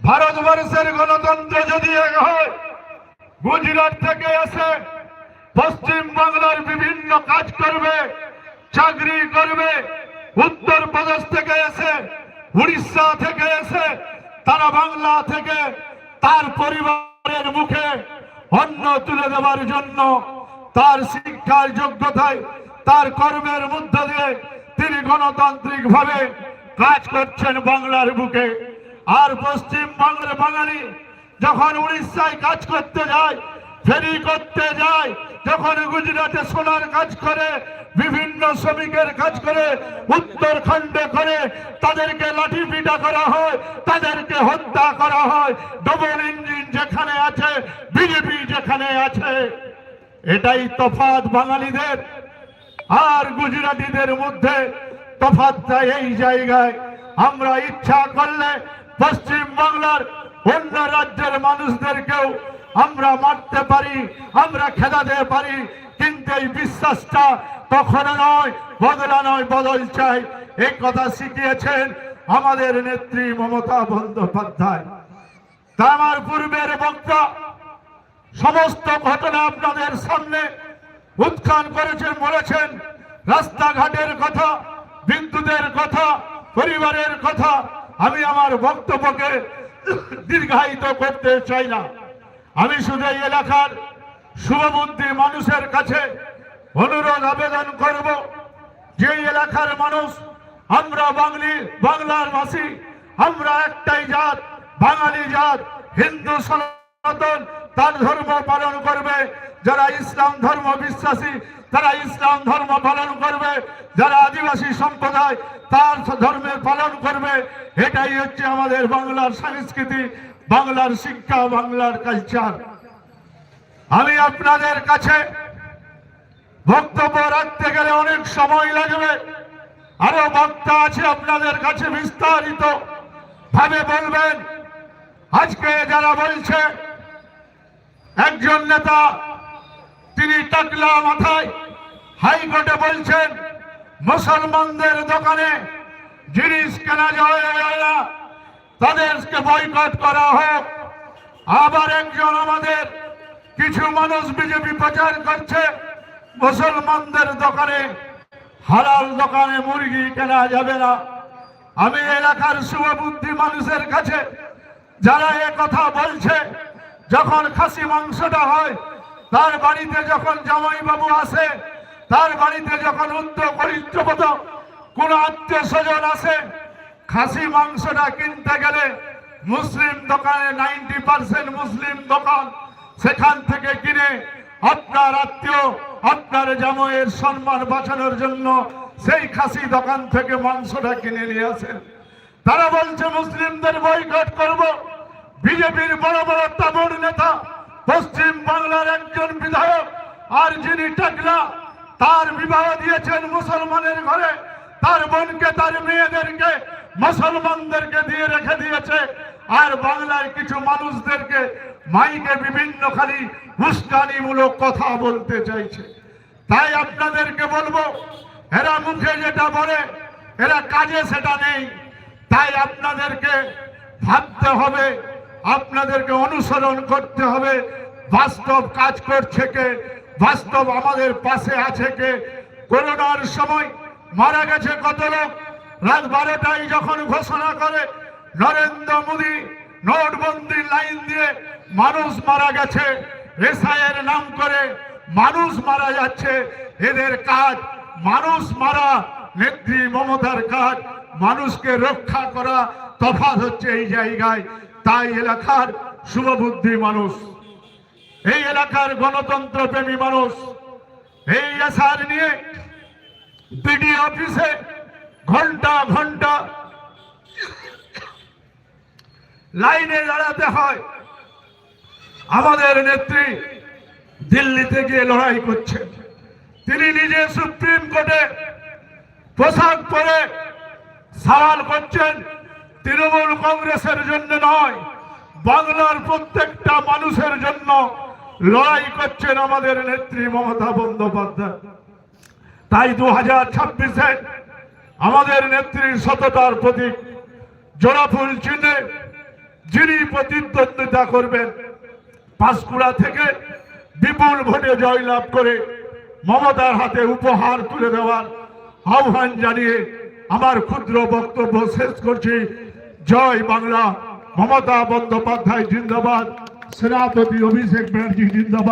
ভারতবর্ষের গণতন্ত্র যদি এক হয়, গুজরাট থেকে এসে পশ্চিম বাংলার বিভিন্ন কাজ করবে, চাকরি করবে উত্তর প্রদেশ থেকে এসে, উড়িষ্যা থেকে এসে, তারা বাংলা থেকে তার পরিবারের মুখে অন্ন তুলে দেওয়ার জন্য তার শিক্ষার যোগ্যতায়, তার কর্মের মধ্য দিয়ে তিনি গণতান্ত্রিক ভাবে কাজ করছেন বাংলার বুকে। আর পশ্চিম বাংলার বাঙালি যখন উড়িষ্যায় কাজ করতে যায়, ফেরি করতে যায়, যখন গুজরাটে সোনার কাজ করে, বিভিন্ন শ্রমিকের কাজ করে, উত্তরখণ্ডে করে, তাদেরকে লাঠি পিটা করা হয়, তাদেরকে হত্যা করা হয় ডবল ইঞ্জিন যেখানে আছে বিজেপি যেখানে আছে। এটাই তফাৎ বাঙালিদের। আর গুজরাটিদের মধ্যে তফাৎটা এই জায়গায়। আমরা ইচ্ছা করলে বাংলার অন্য রাজ্যের মানুষদেরকেও আমরা মারতে পারি, আমরা খেদাতে পারি, কিন্তু এই বিশ্বাসটা কখনো নয়, বদলা নয়, বদল চাই। এই কথা শিখিয়েছেন আমাদের নেত্রী মমতা বন্দ্যোপাধ্যায়। তা আমার পূর্বের বক্তা, সমস্ত ঘটনা আপনাদের সামনে উত্থান করেছেন, বলেছেন। রাস্তাঘাটের কথা, বিদ্যুতের কথা, পরিবারের কথা, আমি আমার বক্তব্যকে দীর্ঘায়িত করতে চাই না। আমি শুধু এই এলাকার শুভবুদ্ধি মানুষের কাছে অনুরোধ আবেদন করব যে এলাকার মানুষ, আমরা বাঙালি, বাংলার ভাষী আমরা একটাই জাত, বাঙালি জাত, হিন্দু সনাতন, তার ধর্ম পালন করবে, যারা ইসলাম ধর্ম বিশ্বাসী তারা ইসলাম ধর্ম পালন করবে, যারা আদিবাসী সম্প্রদায়, তার ধর্মের পালন করবে, এটাই হচ্ছে আমাদের বাংলার সংস্কৃতি, বাংলার শিক্ষা, বাংলার কালচার আমি আপনাদের কাছে বক্তব্য রাখতে গেলে অনেক সময় লাগবে। আরও বক্তা আছে আপনাদের কাছে বিস্তারিত ভাবে বলবেন। আজকে যারা বলছে, একজন নেতা, তিনি টাকলা মাথায় হাইকোর্টে বলছেন, মুসলমানদের দোকানে জিনিস কেনা যায় না। তাদেরকে বয়কট করা হোক। আবার একজন আমাদের কিছু মানুষ বিজেপি প্রচার করছে, মুসলমানদের দোকানে হালাল দোকানে মুরগি কেনা যাবে না। আমি এলাকার শুভবুদ্ধি মানুষের কাছে যারা এ কথা বলছে, যখন খাসি মাংসটা হয়, তার বাড়িতে যখন জামাইবাবু আসে তার বাড়িতে যখন উদ্যোগ পরিত্রপত কোন আত্মীয় স্বজন আসে, খাসি মাংসটা কিনতে গেলে মুসলিম দোকানে নাইনটি পার্সেন্ট মুসলিম দোকান সেখান থেকে কিনে আপনার আত্মীয়, আপনার জামাইয়ের সম্মান বাঁচানোর জন্য সেই খাসি দোকান থেকে মাংসটা কিনে নিয়ে আসেন। তারা বলছে, মুসলিমদের বয়কট করব। বিজেপির বড় বড় তাবর নেতা, পশ্চিম বাংলার একজন বিধায়ক আর যিনি টাকলা তার বিবাহ দিয়েছেন মুসলমানের ঘরে। তার বোনকে, তার মেয়েদেরকে মুসলমানদেরকে দিয়ে রেখে দিয়েছে। আর বাংলার কিছু মানুষদেরকে মাইকে বিভিন্ন খালি উস্কানিমূলক কথা বলতে চাইছে। তাই আপনাদেরকে বলব, এরা মুখে যেটা বলে, এরা কাজে সেটা নেই। তাই আপনাদেরকে ভাবতে হবে, আপনাদেরকে অনুসরণ করতে হবে। বাস্তব কাজ করছে কে? বাস্তব আমাদের পাশে আছে কে? করোনার সময় মারা গেছে কত লোক? রাত বারোটায় যখন ঘোষণা করে নরেন্দ্র মোদী নোটবন্দি লাইন দিয়ে মানুষ মারা গেছে, এসআইয়ের নাম করে মানুষ মারা যাচ্ছে, এদের কাজ মানুষ মারা, নেত্রী মমতার কাজ, মানুষকে রক্ষা করা, তফাৎ হচ্ছে এই জায়গায়, তাই এলাকার শুভবুদ্ধি মানুষ। এই এলাকার গণতন্ত্র প্রেমী মানুষ, এই এসআর নিয়ে বিডি অফিসে ঘণ্টা ঘণ্টা লাইনে দাঁড়াতে হয়। আমাদের নেত্রী দিল্লিতে গিয়ে লড়াই করছেন তিনি নিজে সুপ্রিম কোর্টে পোশাক পরে সওয়াল করছেন, তৃণমূল কংগ্রেসের জন্য নয়, বাংলার প্রত্যেকটা মানুষের জন্য লড়াই করছেন আমাদের নেত্রী মমতা বন্দ্যোপাধ্যায়। তাই দু হাজার ছাব্বিশে আমাদের নেত্রীর সততার প্রতীক জোড়াফুল চিহ্নে যিনি প্রতিদ্বন্দ্বিতা করবেন, পাঁশকুড়া থেকে বিপুল ভোটে জয়লাভ করে মমতার হাতে উপহার তুলে দেওয়ার আহ্বান জানিয়ে আমার ক্ষুদ্র বক্তব্য শেষ করছি। জয় বাংলা, মমতা বন্দ্যোপাধ্যায় জিন্দাবাদ। সেনাপতি অভিষেক ব্যানার্জি জিন্দাবাদ।